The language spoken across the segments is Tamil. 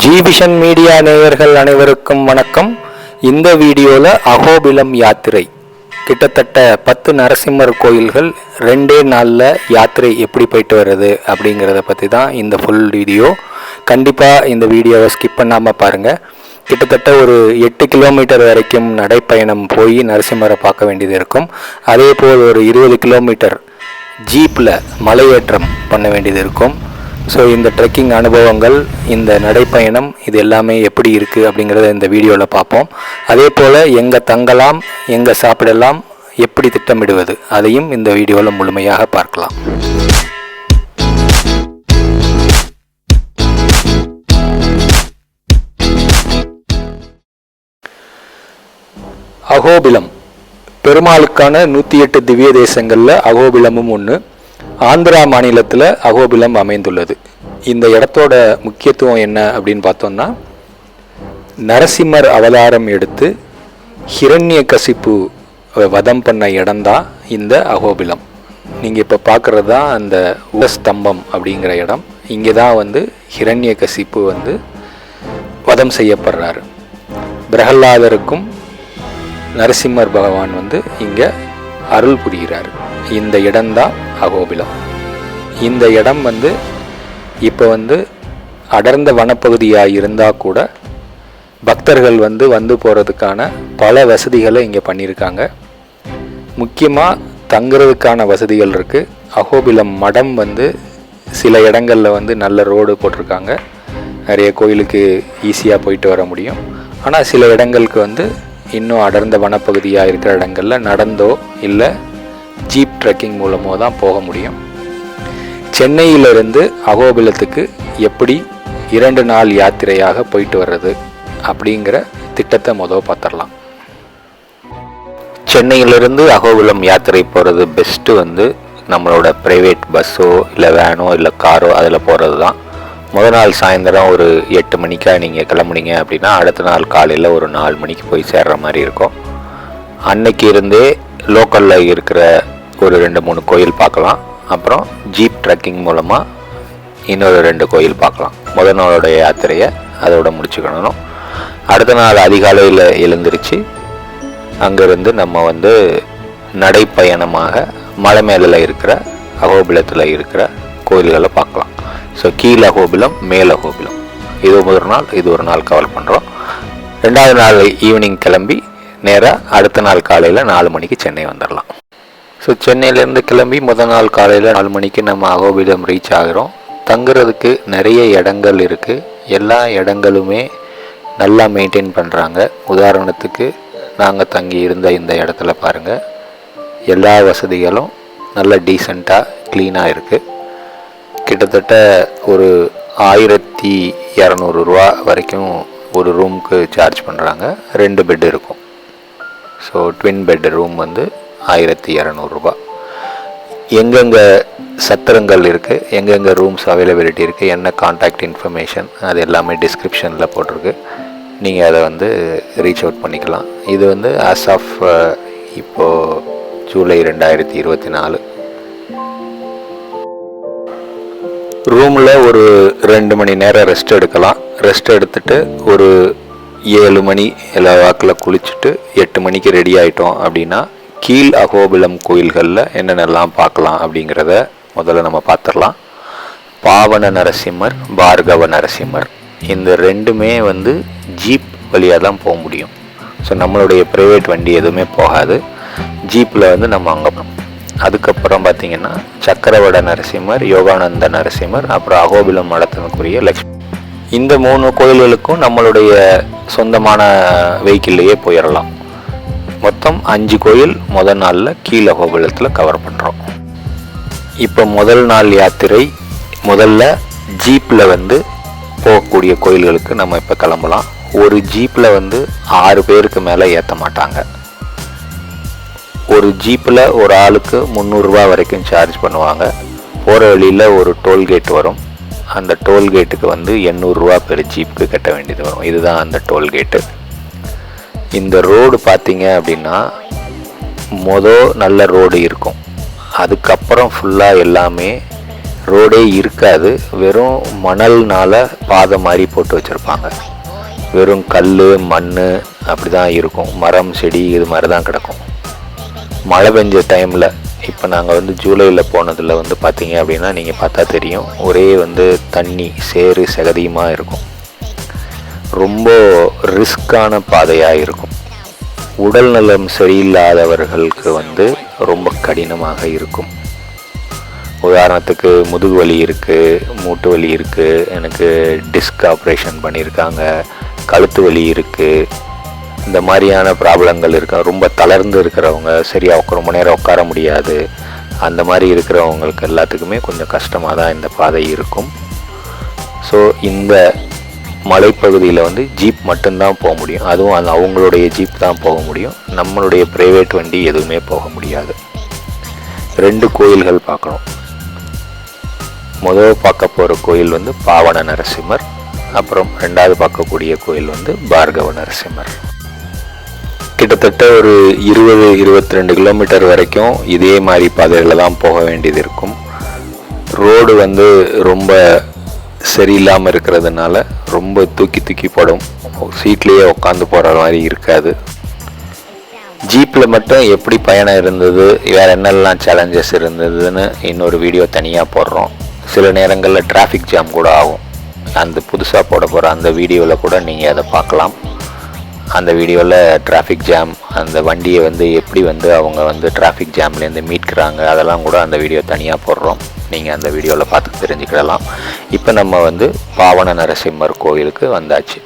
ஜிபிஷன் மீடியா நேயர்கள் அனைவருக்கும் வணக்கம். இந்த வீடியோவில் அகோபிலம் யாத்திரை. கிட்டத்தட்ட பத்து நரசிம்மர் கோயில்கள் ரெண்டே நாளில் யாத்திரை எப்படி போயிட்டு வருது அப்படிங்கிறத பற்றி தான் இந்த ஃபுல் வீடியோ. கண்டிப்பாக இந்த வீடியோவை ஸ்கிப் பண்ணாமல் பாருங்கள் கிட்டத்தட்ட ஒரு எட்டு கிலோமீட்டர் வரைக்கும் நடைப்பயணம் போய் நரசிம்மரை பார்க்க வேண்டியது இருக்கும். அதே போல் ஒரு இருபது கிலோமீட்டர் ஜீப்பில் மலையேற்றம் பண்ண வேண்டியது இருக்கும். ஸோ இந்த ட்ரெக்கிங் அனுபவங்கள் இந்த நடைப்பயணம் இது எல்லாமே எப்படி இருக்குது அப்படிங்கிறத இந்த வீடியோவில் பார்ப்போம். அதே போல் எங்கே தங்கலாம் எங்கே சாப்பிடலாம் எப்படி திட்டமிடுவது அதையும் இந்த வீடியோவில் முழுமையாக பார்க்கலாம். அகோபிலம். பெருமாளுக்கான நூற்றி எட்டு திவ்ய தேசங்களில் அகோபிலமும் ஒன்று ஆந்திரா மாநிலத்தில் அகோபிலம் அமைந்துள்ளது. இந்த இடத்தோட முக்கியத்துவம் என்ன அப்படின்னு பார்த்தோம்னா நரசிம்மர் அவதாரம் எடுத்து ஹிரண்ய கசிப்பு வதம் பண்ண இடம்தான் இந்த அகோபிலம். நீங்கள் இப்போ பார்க்குறது தான் அந்த உலஸ்தம்பம் அப்படிங்கிற இடம். இங்கே தான் வந்து ஹிரண்ய கசிப்பு வந்து வதம் செய்யப்படுறாரு. பிரகல்லாதருக்கும் நரசிம்மர் பகவான் வந்து இங்கே அருள் புரிகிறார். இந்த இடம்தான் அகோபிலம் இந்த இடம் வந்து இப்போ வந்து அடர்ந்த வனப்பகுதியாக இருந்தால் கூட பக்தர்கள் வந்து வந்து போகிறதுக்கான பல வசதிகளை இங்கே பண்ணியிருக்காங்க. முக்கியமாக தங்குறதுக்கான வசதிகள் இருக்குது அகோபிலம் மடம் வந்து சில இடங்களில் வந்து நல்ல ரோடு போட்டிருக்காங்க. நிறைய கோயிலுக்கு ஈஸியாக போயிட்டு வர முடியும். ஆனால் சில இடங்களுக்கு வந்து இன்னும் அடர்ந்த வனப்பகுதியாக இருக்கிற இடங்களில் நடந்தோ இல்லை ஜீப் ட்ரெக்கிங் மூலமாக தான் போக முடியும். சென்னையிலிருந்து அகோபிலத்துக்கு எப்படி இரண்டு நாள் யாத்திரையாக போயிட்டு வர்றது அப்படிங்கிற திட்டத்தை முதல் பார்த்துடலாம். சென்னையிலிருந்து அகோபிலம் யாத்திரை போகிறது பெஸ்ட்டு வந்து நம்மளோட ப்ரைவேட் பஸ்ஸோ இல்லை வேனோ இல்லை காரோ அதில் போகிறது தான். முத நாள் சாயந்தரம் ஒரு எட்டு மணிக்காக நீங்கள் கிளம்புனீங்க அப்படின்னா அடுத்த நாள் காலையில் ஒரு நாலு மணிக்கு போய் சேர்ற மாதிரி இருக்கும். அன்னைக்கு இருந்தே லோக்கலில் இருக்கிற ஒரு ரெண்டு மூணு கோயில் பார்க்கலாம். அப்புறம் ஜீப் ட்ரெக்கிங் மூலமாக இன்னொரு ரெண்டு கோயில் பார்க்கலாம். முத நாளோடைய யாத்திரையை அதோட முடிச்சுக்கணும். அடுத்த நாள் அதிகாலையில் எழுந்திருச்சு அங்கேருந்து நம்ம வந்து நடைப்பயணமாக மலை மேலே இருக்கிற அகோபிலத்தில் இருக்கிற கோயில்களை பார்க்கலாம். ஸோ கீழ் அகோபிலம் மேல் அகோபிலம். இது ஒரு நாள் இது ஒரு நாள் கவர் பண்ணுறோம் ரெண்டாவது நாள் ஈவினிங் கிளம்பி நேராக அடுத்த நாள் காலையில் நாலு மணிக்கு சென்னை வந்துடலாம் ஸோ சென்னையிலேருந்து கிளம்பி முதல் நாள் காலையில் நாலு மணிக்கு நம்ம அகோபிதம் ரீச் ஆகிறோம். தங்குறதுக்கு நிறைய இடங்கள் இருக்குது எல்லா இடங்களுமே நல்லா மெயின்டைன் பண்ணுறாங்க உதாரணத்துக்கு நாங்கள் தங்கி இருந்த இந்த இடத்துல பாருங்கள் எல்லா வசதிகளும் நல்ல டீசெண்டாக க்ளீனாக இருக்குது கிட்டத்தட்ட ஒரு ஆயிரத்தி இரநூறுவா வரைக்கும் ஒரு ரூமுக்கு சார்ஜ் பண்ணுறாங்க ரெண்டு பெட் இருக்கும். ஸோ ட்வின் பெட் ரூம் வந்து ஆயிரத்தி இரநூறுபா. எங்கெங்கே சத்திரங்கள் இருக்குது எங்கெங்கே ரூம்ஸ் அவைலபிலிட்டி இருக்குது என்ன காண்டாக்ட் இன்ஃபர்மேஷன் அது எல்லாமே டிஸ்கிரிப்ஷனில் போட்டிருக்கு. நீங்கள் அதை வந்து ரீச் அவுட் பண்ணிக்கலாம். இது வந்து ஆஸ் ஆஃப் இப்போது ஜூலை ரெண்டாயிரத்தி இருபத்தி நாலு. ரூமில் ஒரு ரெண்டு மணி நேரம் ரெஸ்ட் எடுக்கலாம். ரெஸ்ட் எடுத்துட்டு ஒரு ஏழு மணி எல்லா வாக்கில் குளிச்சுட்டு எட்டு மணிக்கு ரெடி ஆகிட்டோம் அப்படின்னா கீழ் அகோபிலம் கோயில்களில் என்னென்னலாம் பார்க்கலாம் அப்படிங்கிறத முதல்ல நம்ம பார்த்துடலாம். பாவன நரசிம்மர் பார்கவ நரசிம்மர் இந்த ரெண்டுமே வந்து ஜீப் வழியாக தான் போக முடியும். ஸோ நம்மளுடைய ப்ரைவேட் வண்டி எதுவுமே போகாது. ஜீப்பில் வந்து நம்ம அங்கே அதுக்கப்புறம் பார்த்தீங்கன்னா சக்கரவட நரசிம்மர் யோகானந்த நரசிம்மர் அப்புறம் அகோபிலம் மடத்தினுக்குரிய லக்ஷ்மி இந்த மூணு கோயில்களுக்கும் நம்மளுடைய சொந்தமான வெஹிக்கிள்லேயே போயிடலாம் மொத்தம் அஞ்சு கோயில் முதல் நாளில் கீழே அகோபிலத்தில் கவர் பண்ணுறோம் இப்போ முதல் நாள் யாத்திரை முதல்ல ஜீப்பில் வந்து போகக்கூடிய கோயில்களுக்கு நம்ம இப்போ கிளம்பலாம். ஒரு ஜீப்பில் வந்து ஆறு பேருக்கு மேலே ஏற்ற மாட்டாங்க. ஒரு ஜீப்பில் ஒரு ஆளுக்கு முந்நூறுரூவா வரைக்கும் சார்ஜ் பண்ணுவாங்க. போகிற வழியில் ஒரு டோல்கேட் வரும். அந்த டோல்கேட்டுக்கு வந்து எண்ணூறுரூவா பெர் ஜீப்புக்கு கட்ட வேண்டியது வரும். இதுதான் அந்த டோல்கேட்டு இந்த ரோடு பார்த்தீங்க அப்படின்னா மொதல் நல்ல ரோடு இருக்கும். அதுக்கப்புறம் ஃபுல்லாக எல்லாமே ரோடே இருக்காது. வெறும் மணல்னால் பாதை மாதிரி போட்டு வச்சுருப்பாங்க. வெறும் கல் மண் அப்படி தான் இருக்கும். மரம் செடி இது மாதிரி தான் கிடக்கும். மழை பெஞ்ச டைமில் இப்போ நாங்கள் வந்து ஜூலையில் போனதில் வந்து பார்த்தீங்க அப்படின்னா நீங்கள் பார்த்தா தெரியும். ஒரே வந்து தண்ணி சேறு சகதியுமாக இருக்கும். ரொம்ப ரிஸ்க்கான பாதையாக இருக்கும். உடல் நலம் சரியில்லாதவர்களுக்கு வந்து ரொம்ப கடினமாக இருக்கும். உதாரணத்துக்கு முதுகு வலி இருக்குது மூட்டு வலி இருக்குது எனக்கு டிஸ்க் ஆப்ரேஷன் பண்ணியிருக்காங்க கழுத்து வலி இருக்குது இந்த மாதிரியான ப்ராப்ளங்கள் இருக்க ரொம்ப தளர்ந்து இருக்கிறவங்க சரியாக ரொம்ப நேரம் உட்கார முடியாது அந்த மாதிரி இருக்கிறவங்களுக்கு எல்லாத்துக்குமே கொஞ்சம் கஷ்டமாக தான் இந்த பாதை இருக்கும். ஸோ இந்த மலைப்பகுதியில் வந்து ஜீப் மட்டும்தான் போக முடியும். அதுவும் அந்த அவங்களுடைய ஜீப் தான் போக முடியும். நம்மளுடைய ப்ரைவேட் வண்டி எதுவுமே போக முடியாது. ரெண்டு கோயில்கள் பார்க்கணும். முதல் பார்க்க போகிற கோயில் வந்து பாவன நரசிம்மர் அப்புறம் ரெண்டாவது பார்க்கக்கூடிய கோயில் வந்து பார்கவ நரசிம்மர். கிட்டத்தட்ட ஒரு இருபது இருபத்தி ரெண்டு கிலோமீட்டர் வரைக்கும் இதே மாதிரி பாதையில் தான் போக வேண்டியது இருக்கும். ரோடு வந்து ரொம்ப சரியில்லாமல் இருக்கிறதுனால ரொம்ப தூக்கி தூக்கி போடும். சீட்லேயே உட்காந்து போகிற மாதிரி இருக்காது. ஜீப்பில் மட்டும் எப்படி பயணம் இருந்தது வேறு என்னெல்லாம் சேலஞ்சஸ் இருந்ததுன்னு இன்னொரு வீடியோ தனியாக போடுறோம். சில நேரங்களில் டிராஃபிக் ஜாம் கூட ஆகும். அந்த புதுசாக போட போகிற அந்த வீடியோவில் கூட நீங்கள் அதை பார்க்கலாம். அந்த வீடியோவில் டிராஃபிக் ஜாம் அந்த வண்டியை வந்து எப்படி வந்து அவங்க வந்து டிராஃபிக் ஜாம்லேருந்து மீட்கிறாங்க அதெல்லாம் கூட அந்த வீடியோ தனியாக போடுறோம். நீங்கள் அந்த வீடியோவில் பார்த்து தெரிஞ்சுக்கிடலாம். இப்போ நம்ம வந்து பாவன நரசிம்மர் கோயிலுக்கு வந்தாச்சு.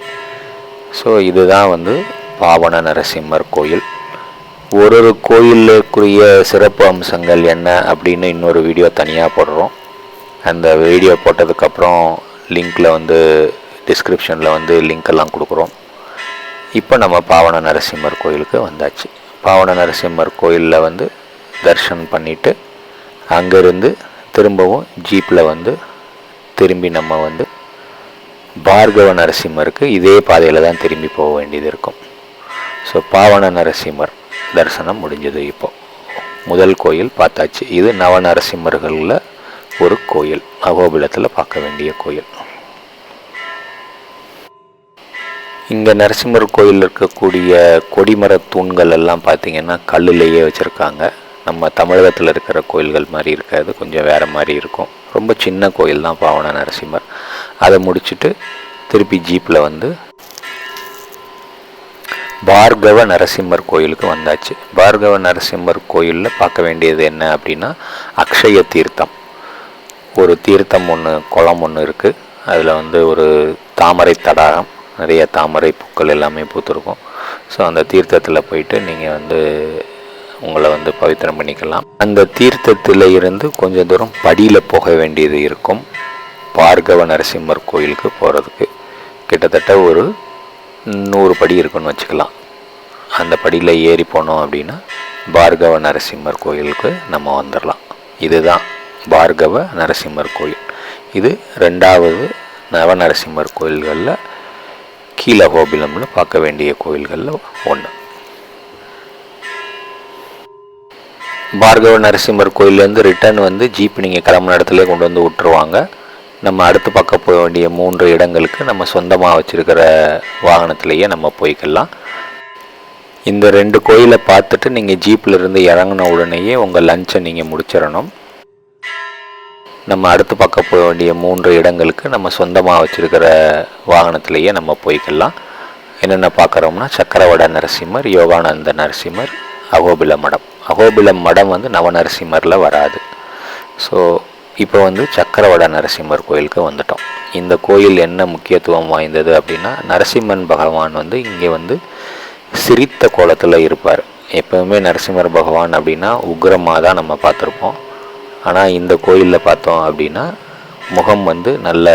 ஸோ இதுதான் வந்து பாவன நரசிம்மர் கோயில். ஒரு ஒரு கோயிலுக்குரிய சிறப்பு அம்சங்கள் என்ன அப்படின்னு இன்னொரு வீடியோ தனியாக போடுறோம். அந்த வீடியோ போட்டதுக்கப்புறம் லிங்க்கில் வந்து டிஸ்கிரிப்ஷனில் வந்து லிங்க் எல்லாம் கொடுக்குறோம். இப்போ நம்ம பாவன நரசிம்மர் கோயிலுக்கு வந்தாச்சு. பாவன நரசிம்மர் கோயிலில் வந்து தர்ஷன் பண்ணிவிட்டு அங்கேருந்து திரும்பவும் ஜீப்பில் வந்து திரும்பி நம்ம வந்து பார்கவ நரசிம்மருக்கு இதே பாதையில் தான் திரும்பி போக வேண்டியது இருக்கும். ஸோ பாவன நரசிம்மர் தரிசனம் முடிஞ்சது இப்போது முதல் கோயில் பார்த்தாச்சு. இது நவ நரசிம்மர்களில் ஒரு கோயில். அகோபிலத்தில் பார்க்க வேண்டிய கோயில். இங்கே நரசிம்மர் கோயிலில் இருக்கக்கூடிய கொடிமர தூண்கள் எல்லாம் பார்த்திங்கன்னா கல்லுலேயே வச்சுருக்காங்க. நம்ம தமிழகத்தில் இருக்கிற கோயில்கள் மாதிரி இருக்காது கொஞ்சம் வேறு மாதிரி இருக்கும். ரொம்ப சின்ன கோயில் தான் பாவன நரசிம்மர். அதை முடிச்சுட்டு திருப்பி ஜீப்பில் வந்து பார்கவ நரசிம்மர் கோயிலுக்கு வந்தாச்சு. பார்கவ நரசிம்மர் கோயிலில் பார்க்க வேண்டியது என்ன அப்படின்னா அக்ஷய தீர்த்தம். ஒரு தீர்த்தம் ஒன்று குளம் ஒன்று இருக்குது அதில் வந்து ஒரு தாமரை தடாகம். நிறைய தாமரை பூக்கள் எல்லாமே பூத்துருக்கும். ஸோ அந்த தீர்த்தத்தில் போயிட்டு நீங்கள் வந்து உங்களை வந்து பவித்திரம் பண்ணிக்கலாம். அந்த தீர்த்தத்தில் இருந்து கொஞ்சம் தூரம் படியில் போக வேண்டியது இருக்கும். பார்கவ நரசிம்மர் கோயிலுக்கு போகிறதுக்கு கிட்டத்தட்ட ஒரு நூறு படி இருக்குன்னு வச்சுக்கலாம். அந்த படியில் ஏறி போனோம் அப்படின்னா பார்கவ நரசிம்மர் கோயிலுக்கு நம்ம வந்துடலாம் இதுதான் பார்கவ நரசிம்மர் கோயில். இது ரெண்டாவது நவ நரசிம்மர் கோயில்களில் கீழகோபிலம்னு பார்க்க வேண்டிய கோயில்களில் ஒன்று பார்கவ நரசிம்மர் கோயிலேருந்து ரிட்டர்ன் வந்து ஜீப் நீங்கள் கிளம்புன இடத்துல கொண்டு வந்து விட்டுருவாங்க. நம்ம அடுத்து பார்க்க போக வேண்டிய மூன்று இடங்களுக்கு நம்ம சொந்தமாக வச்சுருக்கிற வாகனத்திலேயே நம்ம போய்க்கலாம். இந்த ரெண்டு கோயிலை பார்த்துட்டு நீங்கள் ஜீப்பில் இருந்து இறங்கின உடனேயே உங்கள் லஞ்சை நீங்கள் முடிச்சிடணும். நம்ம அடுத்து பார்க்க போக வேண்டிய மூன்று இடங்களுக்கு நம்ம சொந்தமாக வச்சுருக்கிற வாகனத்திலேயே நம்ம போய்க்கலாம். என்னென்ன பார்க்குறோம்னா சக்கரவட நரசிம்மர் யோகானந்த நரசிம்மர் அகோபில மடம். அகோபில மடம் வந்து நவநரசிம்மரில் வராது. ஸோ இப்போ வந்து சக்கரவட நரசிம்மர் கோயிலுக்கு வந்துட்டோம். இந்த கோயில் என்ன முக்கியத்துவம் வாய்ந்தது அப்படின்னா நரசிம்மன் பகவான் வந்து இங்கே வந்து சிரித்த கோலத்தில் இருப்பார். எப்போவுமே நரசிம்மர் பகவான் அப்படின்னா உக்ரமாக தான் நம்ம பார்த்துருப்போம். ஆனால் இந்த கோயிலில் பார்த்தோம் அப்படின்னா முகம் வந்து நல்ல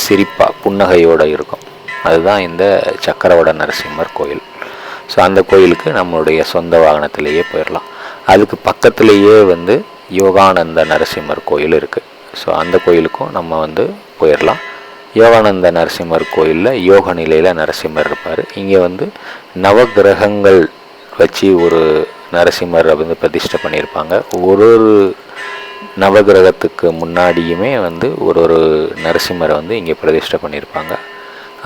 சிரிப்பாக புன்னகையோடு இருக்கும். அதுதான் இந்த சக்கரவட நரசிம்மர் கோயில். ஸோ அந்த கோயிலுக்கு நம்மளுடைய சொந்த வாகனத்திலேயே போயிடலாம் அதுக்கு பக்கத்துலேயே வந்து யோகானந்த நரசிம்மர் கோயில் இருக்குது ஸோ அந்த கோயிலுக்கும் நம்ம வந்து போயிடலாம் யோகானந்த நரசிம்மர் கோயிலில் யோக நிலையில் நரசிம்மர் இருப்பார். இங்கே வந்து நவகிரகங்கள் வச்சு ஒரு நரசிம்மர் வந்து பிரதிஷ்டை பண்ணியிருப்பாங்க. ஒரு ஒரு நவகிரகத்துக்கு முன்னாடியுமே வந்து ஒரு ஒரு நரசிம்மரை வந்து இங்கே பிரதிஷ்டை பண்ணியிருப்பாங்க.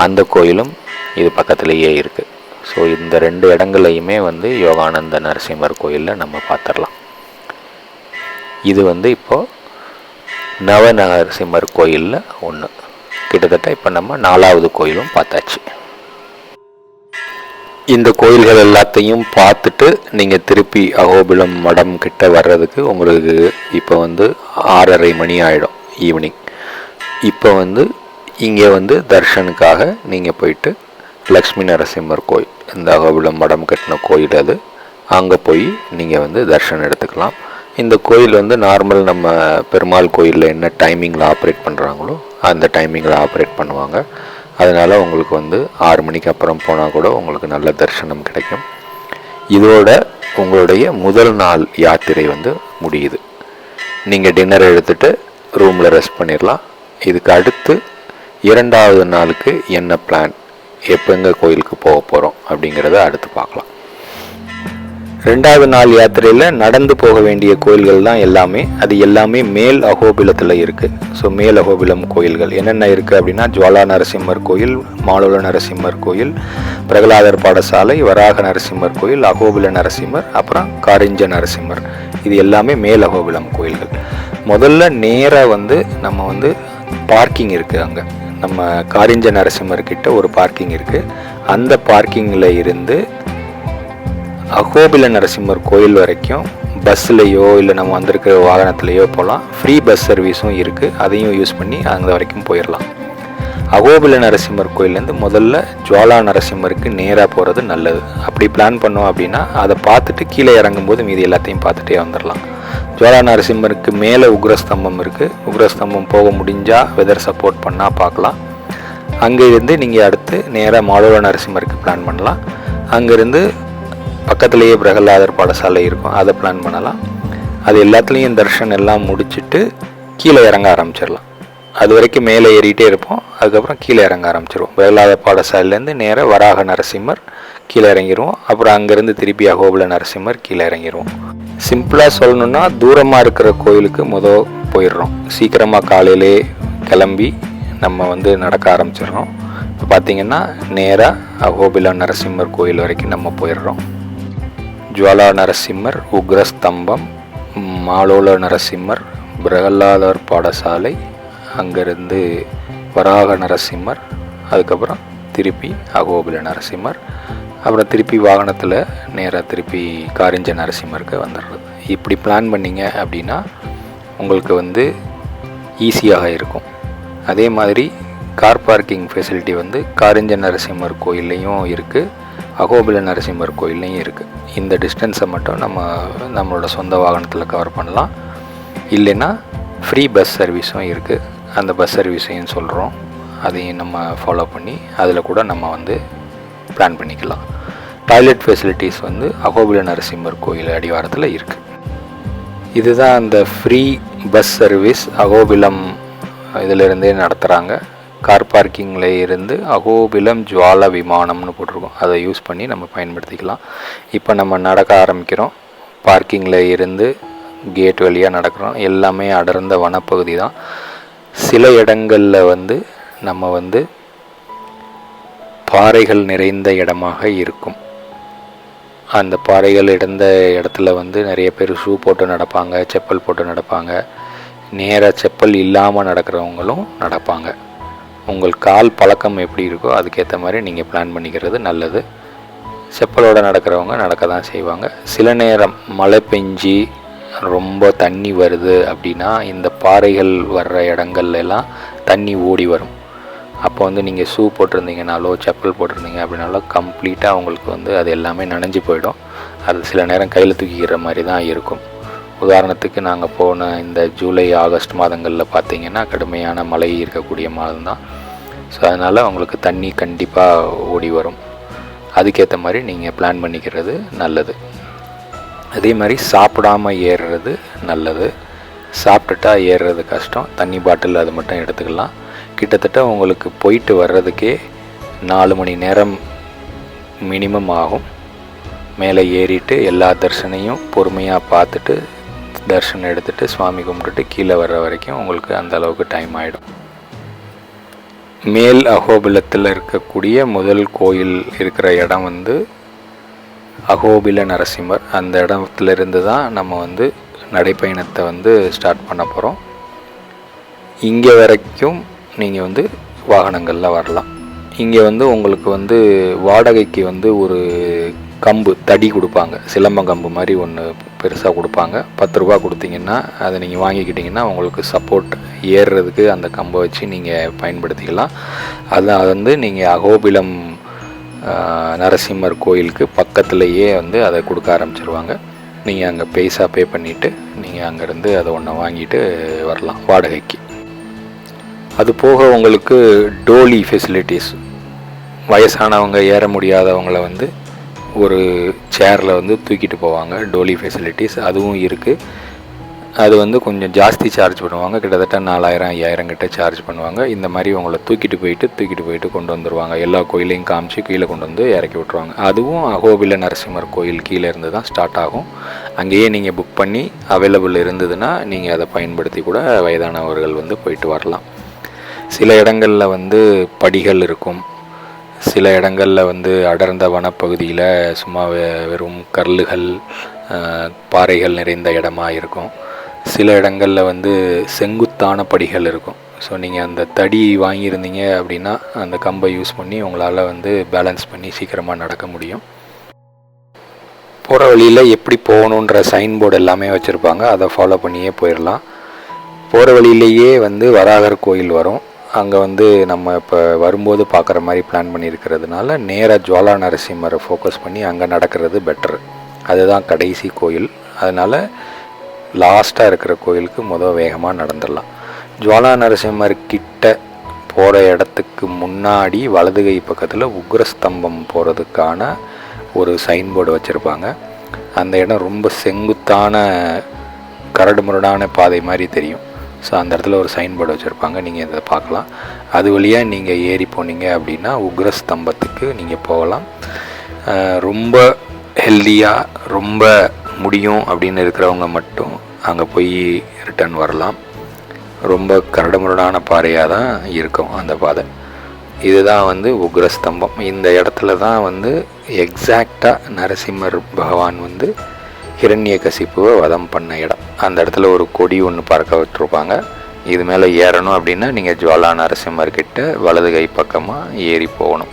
அந்த கோயிலும் இது பக்கத்துலேயே இருக்குது ஸோ இந்த ரெண்டு இடங்களையுமே வந்து யோகானந்த நரசிம்மர் கோயிலில் நம்ம பார்த்துடலாம். இது வந்து இப்போது நவநரசிம்மர் கோயிலில் ஒன்று கிட்டத்தட்ட இப்போ நம்ம நாலாவது கோயிலும் பார்த்தாச்சு. இந்த கோயில்கள் எல்லாத்தையும் பார்த்துட்டு நீங்கள் திருப்பி அகோபிலம் மடம் கிட்ட வர்றதுக்கு உங்களுக்கு இப்போ வந்து ஆறரை மணி ஆகிடும் ஈவினிங் இப்போ வந்து இங்கே வந்து தர்ஷனுக்காக நீங்கள் போயிட்டு லக்ஷ்மி நரசிம்மர் கோயில் இந்த அகோபிலம் மடம் கட்டின கோயில் அது. அங்கே போய் நீங்கள் வந்து தர்ஷன் எடுத்துக்கலாம். இந்த கோயில் வந்து நார்மல் நம்ம பெருமாள் கோயிலில் என்ன டைமிங்கில் ஆப்ரேட் பண்ணுறாங்களோ அந்த டைமிங்கில் ஆப்ரேட் பண்ணுவாங்க. அதனால் உங்களுக்கு வந்து ஆறு மணிக்கு அப்புறம் போனால் கூட உங்களுக்கு நல்ல தரிசனம் கிடைக்கும். இதோட உங்களுடைய முதல் நாள் யாத்திரை வந்து முடியுது. நீங்கள் டின்னர் எடுத்துகிட்டு ரூமில் ரெஸ்ட் பண்ணிடலாம் இதுக்கு அடுத்து இரண்டாவது நாளுக்கு என்ன பிளான் எப்போ எங்கே கோயிலுக்கு போக போகிறோம் அப்படிங்கிறத அடுத்து பார்க்கலாம். ரெண்டாவது நாள் யாத்திரையில் நடந்து போக வேண்டிய கோயில்கள் தான் எல்லாமே. அது எல்லாமே மேல் அகோபிலத்தில் இருக்குது ஸோ மேல் அகோபிலம் கோயில்கள். என்னென்ன இருக்குது அப்படின்னா ஜுவாலா நரசிம்மர் கோயில் மாலுல நரசிம்மர் கோயில் பிரகலாதர் பாடசாலை வராக நரசிம்மர் கோயில் அகோபில நரசிம்மர் அப்புறம் காரிஞ்ச நரசிம்மர். இது எல்லாமே மேல் அகோபிலம் கோயில்கள். முதல்ல நேராக வந்து நம்ம வந்து பார்க்கிங் இருக்குது அங்கே. நம்ம காரிஞ்ச நரசிம்மர் கிட்ட ஒரு பார்க்கிங் இருக்குது அந்த பார்க்கிங்கில் இருந்து அகோபில நரசிம்மர் கோயில் வரைக்கும் பஸ்ஸுலேயோ இல்லை நம்ம வந்திருக்கிற வாகனத்துலேயோ போகலாம் ஃப்ரீ பஸ் சர்வீஸும் இருக்குது அதையும் யூஸ் பண்ணி அங்கே வரைக்கும் போயிடலாம் அகோபில நரசிம்மர் கோயிலேருந்து முதல்ல ஜுவாலா நரசிம்மருக்கு நேராக போகிறது நல்லது. அப்படி பிளான் பண்ணோம் அப்படின்னா அதை பார்த்துட்டு கீழே இறங்கும்போது மீதி எல்லாத்தையும் பார்த்துட்டே வந்துடலாம் ஜுவாலா நரசிம்மருக்கு மேலே உக்ரஸ்தம்பம் இருக்குது உக்ரஸ்தம்பம் போக முடிஞ்சால் வெதர் சப்போர்ட் பண்ணால் பார்க்கலாம். அங்கே இருந்து நீங்கள் அடுத்து நேராக மாடோல நரசிம்மருக்கு பிளான் பண்ணலாம். அங்கேருந்து பக்கத்துலேயே பிரகலாதர் பாடசாலை இருக்கும். அதை பிளான் பண்ணலாம். அது எல்லாத்துலேயும் தர்ஷன் எல்லாம் முடிச்சுட்டு கீழே இறங்க ஆரம்பிச்சிடலாம். அது வரைக்கும் மேலே ஏறிட்டே இருப்போம். அதுக்கப்புறம் கீழே இறங்க ஆரம்பிச்சிருவோம். பிரகலாத பாடசாலையிலேருந்து நேராக வராக நரசிம்மர் கீழே இறங்கிடுவோம் அப்புறம் அங்கேருந்து திருப்பி அகோபல நரசிம்மர் கீழே இறங்கிடுவோம் சிம்பிளாக சொல்லணுன்னா தூரமாக இருக்கிற கோயிலுக்கு மொதல் போயிடுறோம். சீக்கிரமாக காலையிலே கிளம்பி நம்ம வந்து நடக்க ஆரம்பிச்சிடுறோம். இப்போ பார்த்திங்கன்னா நேராக அகோபில நரசிம்மர் கோயில் வரைக்கும் நம்ம போயிடுறோம். ஜுவாலா நரசிம்மர் உக்ரஸ்தம்பம் மாலோல நரசிம்மர் பிரகலாதர் பாடசாலை அங்கேருந்து வராக நரசிம்மர் அதுக்கப்புறம் திருப்பி அகோபில நரசிம்மர் அப்புறம் திருப்பி வாகனத்தில் நேராக திருப்பி காரிஞ்ச நரசிம்மருக்கு வந்துடுறது இப்படி பிளான் பண்ணிங்க அப்படின்னா உங்களுக்கு வந்து ஈஸியாக இருக்கும். அதே மாதிரி கார் பார்க்கிங் ஃபெசிலிட்டி வந்து காரிஞ்ச நரசிம்மர் கோயில்லையும் இருக்குது அகோபில நரசிம்மர் கோயில்லையும் இருக்குது இந்த டிஸ்டன்ஸை மட்டும் நம்ம நம்மளோட சொந்த வாகனத்தில் கவர் பண்ணலாம். இல்லைன்னா ஃப்ரீ பஸ் சர்வீஸும் இருக்குது அந்த பஸ் சர்வீஸையும் சொல்கிறோம் அதையும் நம்ம ஃபாலோ பண்ணி அதில் கூட நம்ம வந்து பிளான் பண்ணிக்கலாம். டாய்லெட் ஃபெசிலிட்டிஸ் வந்து அகோபில நரசிம்மர் கோயில் அடிவாரத்தில் இருக்குது இதுதான் அந்த ஃப்ரீ பஸ் சர்வீஸ் அகோபிலம் இதிலிருந்தே நடத்துகிறாங்க கார் பார்க்கிங்கில் இருந்து அகோபிலம் ஜுவால விமானம்னு போட்டிருக்கோம். அதை யூஸ் பண்ணி நம்ம பயன்படுத்திக்கலாம். இப்போ நம்ம நடக்க ஆரம்பிக்கிறோம். பார்க்கிங்கில் இருந்து கேட் வழியாக நடக்கிறோம். எல்லாமே அடர்ந்த வனப்பகுதி தான். சில இடங்களில் வந்து நம்ம வந்து பாறைகள் நிறைந்த இடமாக இருக்கும். அந்த பாறைகள் இடந்த இடத்துல வந்து நிறைய பேர் ஷூ போட்டு நடப்பாங்க செப்பல் போட்டு நடப்பாங்க. நேராக செப்பல் இல்லாமல் நடக்கிறவங்களும் நடப்பாங்க. உங்கள் கால் பழக்கம் எப்படி இருக்கோ அதுக்கேற்ற மாதிரி நீங்கள் பிளான் பண்ணிக்கிறது நல்லது. செப்பலோடு நடக்கிறவங்க நடக்க தான் செய்வாங்க. சில நேரம் மழை பெஞ்சி ரொம்ப தண்ணி வருது அப்படின்னா இந்த பாறைகள் வர்ற இடங்கள்லாம் தண்ணி ஓடி வரும். அப்போ வந்து நீங்கள் ஷூ போட்டிருந்தீங்கனாலோ செப்பல் போட்டிருந்தீங்க அப்படின்னாலோ கம்ப்ளீட்டாக உங்களுக்கு வந்து அது எல்லாமே நனைஞ்சு போயிடும். அது சில நேரம் கையில் தூக்கிக்கிற மாதிரி தான் இருக்கும். உதாரணத்துக்கு நாங்கள் போன இந்த ஜூலை ஆகஸ்ட் மாதங்களில் பார்த்தீங்கன்னா கடுமையான மழை இருக்கக்கூடிய மாதம் தான் ஸோ அதனால் உங்களுக்கு தண்ணி கண்டிப்பாக ஓடி வரும். அதுக்கேற்ற மாதிரி நீங்கள் பிளான் பண்ணிக்கிறது நல்லது. அதே மாதிரி சாப்பிடாம ஏறுறது நல்லது. சாப்பிட்டுட்டா ஏறுறது கஷ்டம். தண்ணி பாட்டில் அது மட்டும் எடுத்துக்கலாம். கிட்டத்தட்ட உங்களுக்கு போயிட்டு வர்றதுக்கே நாலு மணி நேரம் மினிமம் ஆகும். மேலே ஏறிட்டு எல்லா தர்சனையும் பொறுமையாக பார்த்துட்டு தரிசனம் எடுத்துகிட்டு சுவாமி கும்பிட்டுட்டு கீழே வர்ற வரைக்கும் உங்களுக்கு அந்த அளவுக்கு டைம் ஆகிடும் மேல் அகோபிலத்தில் இருக்கக்கூடிய முதல் கோயில் இருக்கிற இடம் வந்து அகோபில நரசிம்மர். அந்த இடத்துல இருந்து தான் நம்ம வந்து நடைப்பயணத்தை வந்து ஸ்டார்ட் பண்ண போகிறோம் இங்கே வரைக்கும் நீங்கள் வந்து வாகனங்களில் வரலாம். இங்கே வந்து உங்களுக்கு வந்து வாடகைக்கு வந்து ஒரு கம்பு தடி கொடுப்பாங்க. சிலம்பம் கம்பு மாதிரி ஒன்று பெருசாக கொடுப்பாங்க. பத்து ரூபா கொடுத்தீங்கன்னா அதை நீங்கள் வாங்கிக்கிட்டிங்கன்னா உங்களுக்கு சப்போர்ட் ஏறுறதுக்கு அந்த கம்பை வச்சு நீங்கள் பயன்படுத்திக்கலாம். அது வந்து நீங்கள் அகோபிலம் நரசிம்மர் கோயிலுக்கு பக்கத்துலேயே வந்து அதை கொடுக்க ஆரம்பிச்சிருவாங்க. நீங்கள் அங்கே பைசா பே பண்ணிவிட்டு நீங்கள் அங்கேருந்து அதை ஒன்று வாங்கிட்டு வரலாம் வாடகைக்கு. அது போக உங்களுக்கு டோலி ஃபெசிலிட்டிஸ் வயசானவங்க ஏற முடியாதவங்களை வந்து ஒரு சேரில் வந்து தூக்கிட்டு போவாங்க டோலி ஃபெசிலிட்டிஸ் அதுவும் இருக்குது அது வந்து கொஞ்சம் ஜாஸ்தி சார்ஜ் பண்ணுவாங்க கிட்டத்தட்ட நாலாயிரம் ஐயாயிரம் கிட்ட சார்ஜ் பண்ணுவாங்க. இந்த மாதிரி உங்களை தூக்கிட்டு போயிட்டு தூக்கிட்டு போயிட்டு கொண்டு வந்துடுவாங்க எல்லா கோயிலையும் காமிச்சு கீழே கொண்டு வந்து இறக்கி விட்ருவாங்க அதுவும் அகோபில நரசிம்மர் கோயில் கீழே இருந்து தான் ஸ்டார்ட் ஆகும். அங்கேயே நீங்கள் புக் பண்ணி அவைலபிள் இருந்ததுன்னா நீங்கள் அதை பயன்படுத்தி கூட வயதானவர்கள் வந்து போயிட்டு வரலாம். சில இடங்களில் வந்து படிகள் இருக்கும். சில இடங்களில் வந்து அடர்ந்த வனப்பகுதியில் சும்மா வெறும் கல்லுகள் பாறைகள் நிறைந்த இடமா இருக்கும் சில இடங்களில் வந்து செங்குத்தான படிகள் இருக்கும். ஸோ நீங்கள் அந்த தடி வாங்கியிருந்தீங்க அப்படின்னா அந்த கம்பை யூஸ் பண்ணி உங்களால் வந்து பேலன்ஸ் பண்ணி சீக்கிரமாக நடக்க முடியும். போகிற வழியில் எப்படி போகணுன்ற சைன் போர்டு எல்லாமே வச்சுருப்பாங்க. அதை ஃபாலோ பண்ணியே போயிடலாம் போகிற வழியிலேயே வந்து வராகர் கோயில் வரும். அங்கே வந்து நம்ம இப்போ வரும்போது பார்க்குற மாதிரி பிளான் பண்ணியிருக்கிறதுனால நேராக ஜுவாலா நரசிம்மரை ஃபோக்கஸ் பண்ணி அங்கே நடக்கிறது பெட்ரு அதுதான் கடைசி கோயில். அதனால் லாஸ்ட்டாக இருக்கிற கோயிலுக்கு மொதல் வேகமாக நடந்துடலாம். ஜுவாலா நரசிம்மர் கிட்ட போகிற இடத்துக்கு முன்னாடி வலது கை பக்கத்தில் உக்ரஸ்தம்பம் போகிறதுக்கான ஒரு சைன் போர்டு வச்சுருப்பாங்க. அந்த இடம் ரொம்ப செங்குத்தான கரடு முரடான பாதை மாதிரி தெரியும். ஸோ அந்த இடத்துல ஒரு சைன் போர்டு வச்சுருப்பாங்க. நீங்கள் இதை பார்க்கலாம். அது வழியாக நீங்கள் ஏறி போனீங்க அப்படின்னா உக்ர ஸ்தம்பத்துக்கு நீங்கள் போகலாம். ரொம்ப ஹெல்த்தியாக ரொம்ப முடியும் அப்படின்னு இருக்கிறவங்க மட்டும் அங்கே போய் ரிட்டர்ன் வரலாம். ரொம்ப கரடுமுரடான பாறையாக தான் இருக்கும் அந்த பாதை. இதுதான் வந்து உக்ரஸ்தம்பம் இந்த இடத்துல தான் வந்து எக்ஸாக்டாக நரசிம்மர் பகவான் வந்து ஹிரண்ய கசிப்புவை வதம் பண்ண இடம். அந்த இடத்துல ஒரு கொடி ஒன்று பறக்க விட்டுருப்பாங்க. இது மேலே ஏறணும் அப்படின்னா நீங்கள் ஜுவாலா நரசிம்மர்கிட்ட வலது கை பக்கமாக ஏறி போகணும்.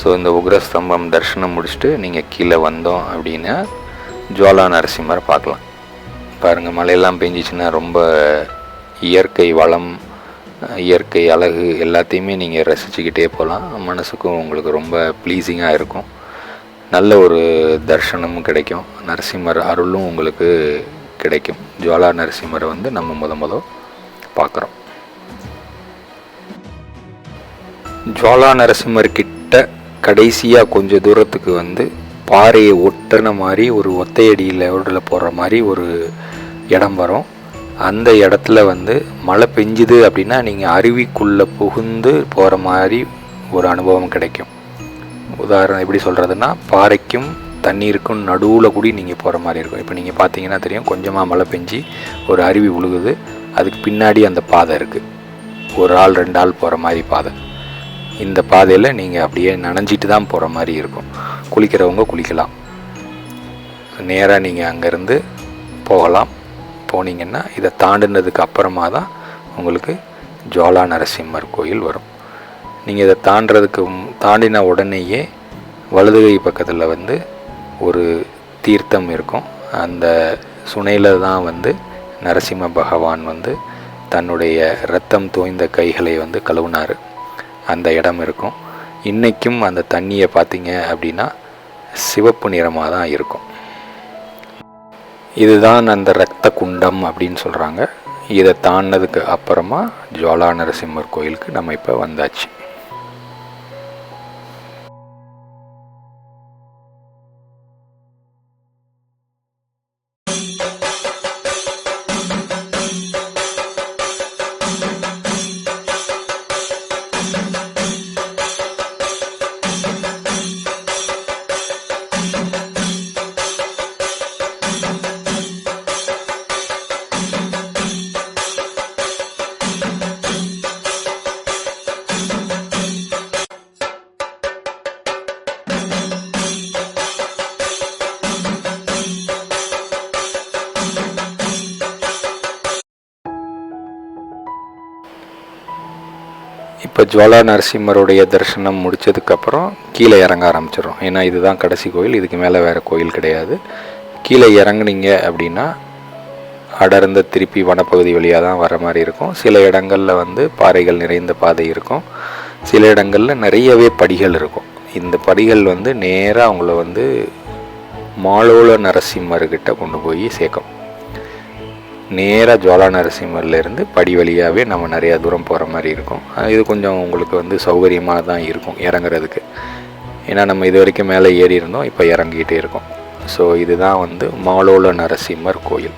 ஸோ இந்த உக்ரஸ்தம்பம் தரிசனம் முடிச்சுட்டு நீங்கள் கீழே வந்தோம் அப்படின்னா ஜுவாலா நரசிம்மரை பார்க்கலாம். பாருங்கள் மழையெல்லாம் பெஞ்சிச்சின்னா ரொம்ப இயற்கை வளம் இயற்கை அழகு எல்லாத்தையுமே நீங்கள் ரசிச்சுக்கிட்டே போகலாம். மனசுக்கும் உங்களுக்கு ரொம்ப ப்ளீஸிங்காக இருக்கும். நல்ல ஒரு தர்ஷனமும் கிடைக்கும். நரசிம்மர் அருளும் உங்களுக்கு கிடைக்கும். ஜுவாலா நரசிம்மரை வந்து நம்ம முத முத பார்க்குறோம். ஜுவாலா நரசிம்மர் கிட்ட கடைசியாக கொஞ்சம் தூரத்துக்கு வந்து பாறையை ஒட்டின மாதிரி ஒரு ஒத்தையடியில் உடலில் போடுற மாதிரி ஒரு இடம் வரும். அந்த இடத்துல வந்து மழை பெஞ்சுது அப்படின்னா நீங்கள் அருவிக்குள்ளே புகுந்து போகிற மாதிரி ஒரு அனுபவம் கிடைக்கும். உதாரணம் எப்படி சொல்கிறதுன்னா பாறைக்கும் தண்ணீருக்கும் நடுவில் கூடி நீங்கள் போகிற மாதிரி இருக்கும். இப்போ நீங்கள் பார்த்தீங்கன்னா தெரியும் கொஞ்சமாக மழை பெஞ்சி ஒரு அருவி உழுகுது. அதுக்கு பின்னாடி அந்த பாதை இருக்குது ஒரு ஆள் ரெண்டு ஆள் போகிற மாதிரி பாதை. இந்த பாதையில் நீங்கள் அப்படியே நனைஞ்சிட்டு தான் போகிற மாதிரி இருக்கும். குளிக்கிறவங்க குளிக்கலாம். நேராக நீங்கள் அங்கேருந்து போகலாம். போனீங்கன்னா இதை தாண்டினதுக்கு அப்புறமா தான் உங்களுக்கு ஜோலா நரசிம்மர் கோயில் வரும். நீங்கள் இதை தாண்டதுக்கு தாண்டின உடனேயே வலதுகை பக்கத்தில் வந்து ஒரு தீர்த்தம் இருக்கும். அந்த சுனையில் தான் வந்து நரசிம்ம பகவான் வந்து தன்னுடைய ரத்தம் தோய்ந்த கைகளை வந்து கழுவுனார். அந்த இடம் இருக்கும். இன்றைக்கும் அந்த தண்ணியை பார்த்தீங்க அப்படின்னா சிவப்பு நிறமாக தான் இருக்கும். இதுதான் அந்த இரத்த குண்டம் அப்படின்னு சொல்கிறாங்க இதை தாண்டினதுக்கு அப்புறமா ஜுவாலா நரசிம்மர் கோயிலுக்கு நம்ம இப்போ வந்தாச்சு. இப்போ ஜுவாலா நரசிம்மருடைய தரிசனம் முடிச்சதுக்கப்புறம் கீழே இறங்க ஆரம்பிச்சிடும் ஏன்னா இதுதான் கடைசி கோயில் இதுக்கு மேலே வேறு கோயில் கிடையாது. கீழே இறங்குனீங்க அப்படின்னா அடர்ந்த திருப்பி வனப்பகுதி வழியாக தான் வர மாதிரி இருக்கும். சில இடங்களில் வந்து பாறைகள் நிறைந்த பாதை இருக்கும். சில இடங்களில் நிறையவே படிகள் இருக்கும். இந்த படிகள் வந்து நேராக அவங்கள வந்து மாலோல நரசிம்மர்கிட்ட கொண்டு போய் சேர்க்கும். நேராக ஜுவாலா நரசிம்மர்லேருந்து படி வழியாகவே நம்ம நிறையா தூரம் போகிற மாதிரி இருக்கும். இது கொஞ்சம் உங்களுக்கு வந்து சௌகரியமாக தான் இருக்கும் இறங்குறதுக்கு. ஏன்னா நம்ம இது வரைக்கும் மேலே ஏறி இருந்தோம் இப்போ இறங்கிட்டே இருக்கோம். ஸோ இதுதான் வந்து மாலோல நரசிம்மர் கோயில்.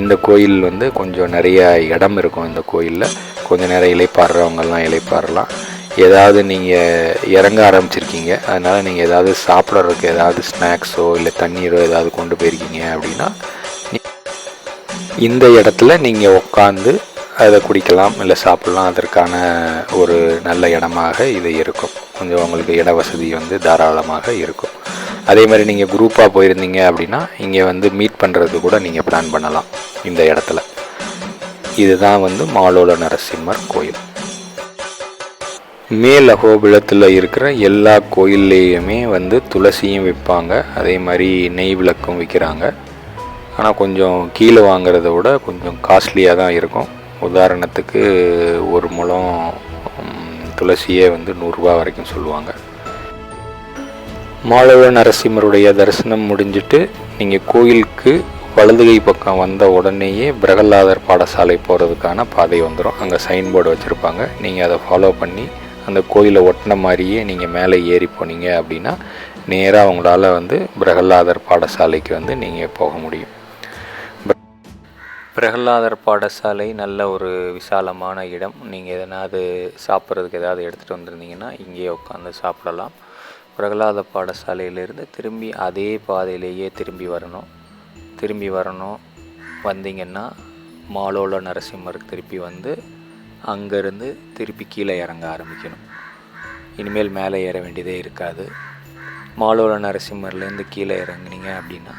இந்த கோயில் வந்து கொஞ்சம் நிறைய இடம் இருக்கும் இந்த கோயிலில். கொஞ்சம் நேரம் இலைப்பாடுறவங்கெல்லாம் இலைப்பாடலாம் ஏதாவது நீங்கள் இறங்க ஆரம்பிச்சிருக்கீங்க அதனால் நீங்கள் ஏதாவது சாப்பிட்றதுக்கு ஏதாவது ஸ்நாக்ஸோ இல்லை தண்ணீரோ ஏதாவது கொண்டு போயிருக்கீங்க அப்படின்னா இந்த இடத்துல நீங்கள் உட்காந்து அதை குடிக்கலாம் இல்லை சாப்பிட்லாம். அதற்கான ஒரு நல்ல இடமாக இது இருக்கும். கொஞ்சம் உங்களுக்கு இட வசதி வந்து தாராளமாக இருக்கும். அதே மாதிரி நீங்கள் குரூப்பாக போயிருந்தீங்க அப்படின்னா இங்கே வந்து மீட் பண்ணுறது கூட நீங்கள் பிளான் பண்ணலாம் இந்த இடத்துல. இதுதான் வந்து மாலோல நரசிம்மர் கோயில். மேல் அகோபிலத்தில் இருக்கிற எல்லா கோயில்லையுமே வந்து துளசியும் விற்பாங்க அதே மாதிரி நெய் விளக்கும் விற்கிறாங்க ஆனால் கொஞ்சம் கீழே வாங்கிறத விட கொஞ்சம் காஸ்ட்லியாக தான் இருக்கும். உதாரணத்துக்கு ஒரு முழம் துளசியே வந்து நூறுரூவா வரைக்கும் சொல்லுவாங்க. மாலவ நரசிம்மருடைய தரிசனம் முடிஞ்சிட்டு நீங்கள் கோயிலுக்கு வலதுகை பக்கம் வந்த உடனேயே பிரகலாதர் பாடசாலை போகிறதுக்கான பாதை வந்துடும் அங்கே சைன் போர்டு வச்சுருப்பாங்க. நீங்கள் அதை ஃபாலோ பண்ணி அந்த கோயிலை ஒட்டின மாதிரியே நீங்கள் மேலே ஏறி போனீங்க அப்படின்னா நேராக உங்களால் வந்து பிரகலாதர் பாடசாலைக்கு வந்து நீங்கள் போக முடியும். பிரகலாதர் பாடசாலை நல்ல ஒரு விசாலமான இடம். நீங்கள் எதனாவது சாப்பிட்றதுக்கு ஏதாவது எடுத்துகிட்டு வந்திருந்தீங்கன்னா இங்கேயே உட்காந்து சாப்பிடலாம். பிரகலாத பாடசாலையிலேருந்து திரும்பி அதே பாதையிலேயே திரும்பி வரணும். திரும்பி வரணும். வந்தீங்கன்னா மாலோல நரசிம்மருக்கு திருப்பி வந்து அங்கேருந்து திருப்பி கீழே இறங்க ஆரம்பிக்கணும். இனிமேல் மேலே ஏற வேண்டியதே இருக்காது. மாலோல நரசிம்மர்லேருந்து கீழே இறங்குனீங்க அப்படின்னா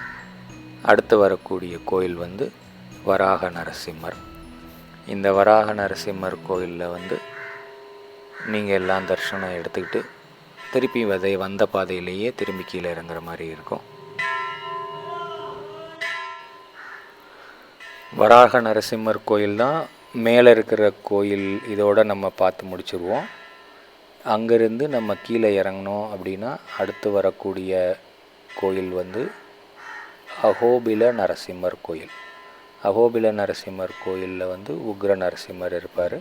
அடுத்து வரக்கூடிய கோயில் வந்து வராக நரசிம்மர். இந்த வராக நரசிம்மர் கோயிலில் வந்து நீங்கள் எல்லாம் தரிசனம் எடுத்துக்கிட்டு திருப்பி வதை வந்த பாதையிலேயே திரும்பி கீழே இறங்குற மாதிரி இருக்கும். வராக நரசிம்மர் கோயில் தான் மேலே இருக்கிற கோயில் இதோடு நம்ம பார்த்து முடிச்சிருவோம். அங்கேருந்து நம்ம கீழே இறங்கினோம் அப்படின்னா அடுத்து வரக்கூடிய கோயில் வந்து அகோபில நரசிம்மர் கோயில். அகோபில நரசிம்மர் கோயிலில் வந்து உக்ர நரசிம்மர் இருப்பார்.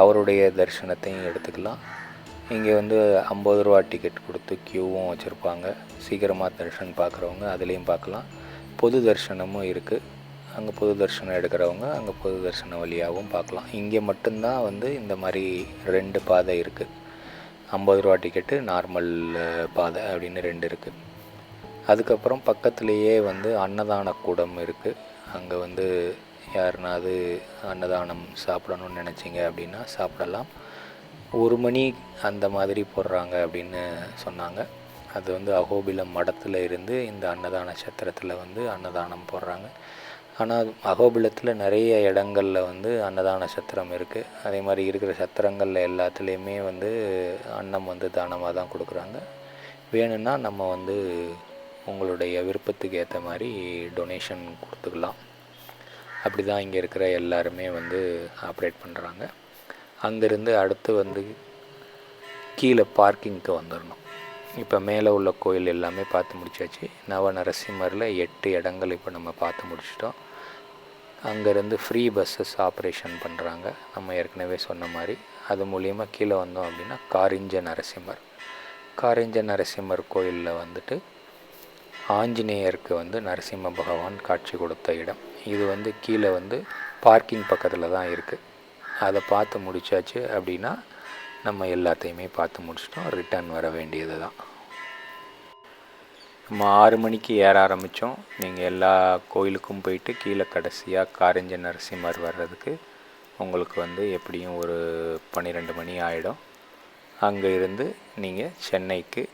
அவருடைய தரிசனத்தையும் எடுத்துக்கலாம். இங்கே வந்து ஐம்பது ரூபா டிக்கெட் கொடுத்து க்யூவும் வச்சுருப்பாங்க. சீக்கிரமாக தரிசனம் பார்க்குறவங்க அதுலேயும் பார்க்கலாம் பொது தரிசனமும் இருக்குது அங்கே பொது தரிசனம் எடுக்கிறவங்க அங்கே பொது தரிசனம் வழியாகவும் பார்க்கலாம் இங்கே மட்டும்தான் வந்து இந்த மாதிரி ரெண்டு பாதை இருக்குது ஐம்பது ரூபா டிக்கெட்டு நார்மல் பாதை அப்படின்னு ரெண்டு இருக்குது அதுக்கப்புறம் பக்கத்துலேயே வந்து அன்னதான கூடம் இருக்குது அங்கே வந்து யாருனாவது அன்னதானம் சாப்பிடணும்னு நினச்சிங்க அப்படின்னா சாப்பிடலாம். ஒரு மணி அந்த மாதிரி போடுறாங்க அப்படின்னு சொன்னாங்க. அது வந்து அகோபிலம் மடத்தில் இருந்து இந்த அன்னதான சத்திரத்தில் வந்து அன்னதானம் போடுறாங்க. ஆனால் அகோபிலத்தில் நிறைய இடங்களில் வந்து அன்னதான சத்திரம் இருக்குது அதே மாதிரி இருக்கிற சத்திரங்களில் எல்லாத்துலேயுமே வந்து அன்னம் வந்து தானமாக தான் கொடுக்குறாங்க. வேணும்னா நம்ம வந்து உங்களுடைய விருப்பத்துக்கு ஏற்ற மாதிரி டொனேஷன் கொடுத்துக்கலாம். அப்படி தான் இங்கே இருக்கிற எல்லாருமே வந்து ஆப்ரேட் பண்ணுறாங்க அங்கேருந்து அடுத்து வந்து கீழே பார்க்கிங்க்கு வந்துடணும் இப்போ மேலே உள்ள கோயில் எல்லாமே பார்த்து முடிச்சாச்சு. நவ நரசிம்மரில் எட்டு இடங்கள் இப்போ நம்ம பார்த்து முடிச்சிட்டோம். அங்கேருந்து ஃப்ரீ பஸ்ஸஸ் ஆப்ரேஷன் பண்ணுறாங்க நம்ம ஏற்கனவே சொன்ன மாதிரி. அது மூலியமாக கீழே வந்தோம் அப்படின்னா காரிஞ்ச நரசிம்மர். காரிஞ்ச நரசிம்மர் கோயிலில் வந்துட்டு ஆஞ்சநேயருக்கு வந்து நரசிம்ம பகவான் காட்சி கொடுத்த இடம். இது வந்து கீழே வந்து பார்க்கிங் பக்கத்தில் தான் இருக்குது அதை பார்த்து முடிச்சாச்சு அப்படின்னா நம்ம எல்லாத்தையுமே பார்த்து முடிச்சிட்டோம். ரிட்டர்ன் வர வேண்டியது தான். நம்ம ஆறு மணிக்கு ஏற ஆரம்பித்தோம் நீங்கள் எல்லா கோயிலுக்கும் போயிட்டு கீழே கடைசியாக காரஞ்ச நரசிம்மர் வர்றதுக்கு உங்களுக்கு வந்து எப்படியும் ஒரு பன்னிரெண்டு மணி ஆகிடும் அங்கே இருந்து நீங்கள் சென்னைக்கு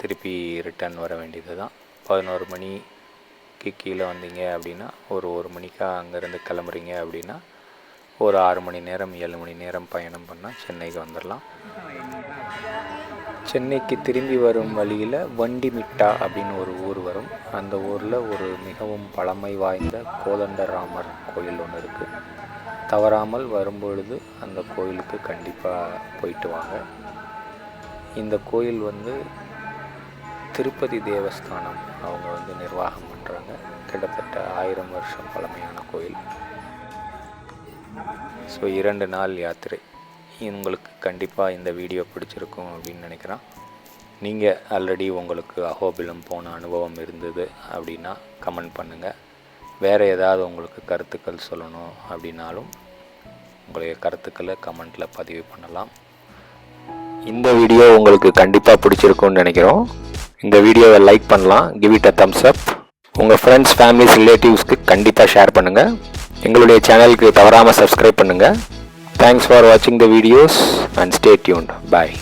திருப்பி ரிட்டர்ன் வர வேண்டியது தான். பதினோரு மணிக்கு கீழே வந்தீங்க அப்படின்னா ஒரு ஒரு மணிக்கா அங்கேருந்து கிளம்புறீங்க அப்படின்னா ஒரு ஆறு மணி நேரம் ஏழு மணி நேரம் பயணம் பண்ணால் சென்னைக்கு வந்துடலாம். சென்னைக்கு திரும்பி வரும் வழியில் வண்டிமிட்டா அப்படின்னு ஒரு ஊர் வரும். அந்த ஊரில் ஒரு மிகவும் பழமை வாய்ந்த கோதண்டராமர் கோயில் ஒன்று இருக்குது தவறாமல் வரும்பொழுது அந்த கோயிலுக்கு கண்டிப்பாக போயிட்டு வாங்க. இந்த கோயில் வந்து திருப்பதி தேவஸ்தானம் அவங்க வந்து நிர்வாகம் பண்ணுறாங்க கிட்டத்தட்ட ஆயிரம் வருஷம் பழமையான கோயில். ஸோ இரண்டு நாள் யாத்திரை. உங்களுக்கு கண்டிப்பாக இந்த வீடியோ பிடிச்சிருக்கும் அப்படின்னு நினைக்கிறேன். நீங்கள் ஆல்ரெடி உங்களுக்கு அஹோபிலம் போன அனுபவம் இருந்தது அப்படின்னா கமெண்ட் பண்ணுங்கள் வேறு ஏதாவது உங்களுக்கு கருத்துக்கள் சொல்லணும் அப்படின்னாலும் உங்களுடைய கருத்துக்களை கமெண்ட்டில் பதிவு பண்ணலாம். இந்த வீடியோ உங்களுக்கு கண்டிப்பாக பிடிச்சிருக்கும்னு நினைக்கிறோம். இந்த வீடியோவை லைக் பண்ணலாம். Give it a thumbs up உங்கள் ஃப்ரெண்ட்ஸ் ஃபேமிலிஸ் ரிலேட்டிவ்ஸ்க்கு கண்டிப்பாக ஷேர் பண்ணுங்கள் எங்களுடைய சேனலுக்கு தவறாமல் சப்ஸ்கிரைப் பண்ணுங்கள் தேங்க்ஸ் ஃபார் வாட்சிங் the videos and stay tuned bye